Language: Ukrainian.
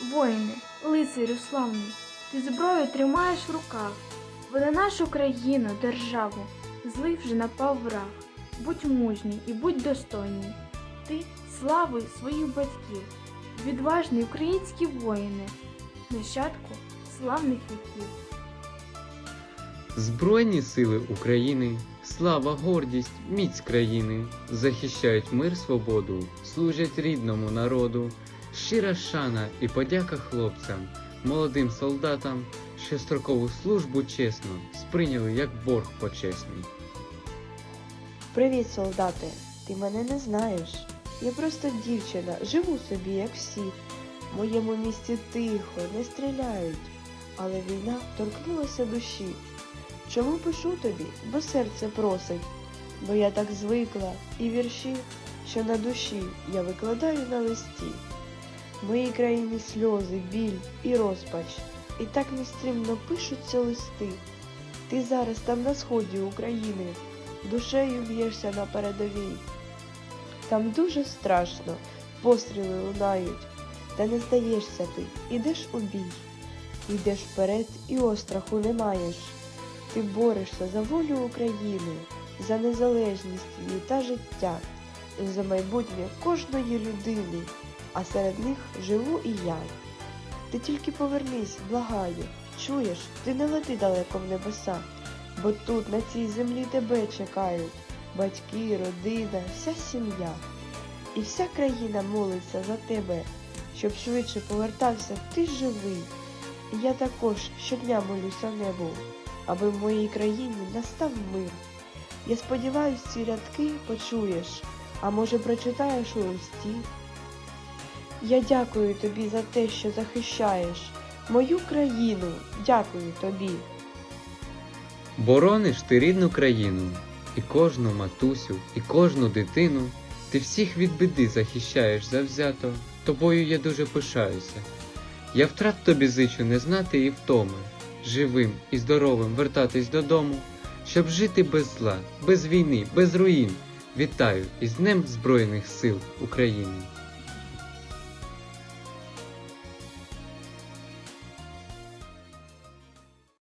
Воїне, лицарю славний, ти зброю тримаєш в руках, бо на нашу країну, державу, злий вже напав враг. Будь мужній і будь достойний. Ти слави своїх батьків, відважний український воїне, нащадку славних віків. Збройні сили України, слава, гордість, міць країни захищають мир, свободу, служать рідному народу. Щира шана і подяка хлопцям, молодим солдатам, що строкову службу чесно сприйняли як борг почесний. Привіт, солдати! Ти мене не знаєш. Я просто дівчина, живу собі, як всі. В моєму місті тихо, не стріляють, але війна торкнулася душі. Чому пишу тобі? Бо серце просить, бо я так звикла, і вірші, що на душі я викладаю на листі. В моїй країні сльози, біль і розпач, і так нестримно пишуться листи. Ти зараз там на сході України. Душею б'єшся на передовій. Там дуже страшно, постріли лунають, та не здаєшся ти, ідеш у бій, йдеш вперед і остраху не маєш. Ти борешся за волю України, за незалежність її та життя, за майбутнє кожної людини, а серед них живу і я. Ти тільки повернись, благаю, чуєш, ти не лети далеко в небеса, бо тут, на цій землі, тебе чекають батьки, родина, вся сім'я. І вся країна молиться за тебе, щоб швидше повертався ти живий. І я також щодня молюся небу, аби в моїй країні настав мир. Я сподіваюсь, ці рядки почуєш, а може прочитаєш у листі. Я дякую тобі за те, що захищаєш мою країну. Дякую тобі. Борониш ти рідну країну, і кожну матусю, і кожну дитину. Ти всіх від біди захищаєш завзято, тобою я дуже пишаюся. Я втрат тобі зичу не знати і втоми, живим і здоровим вертатись додому, щоб жити без зла, без війни, без руїн. Вітаю із Днем Збройних сил України.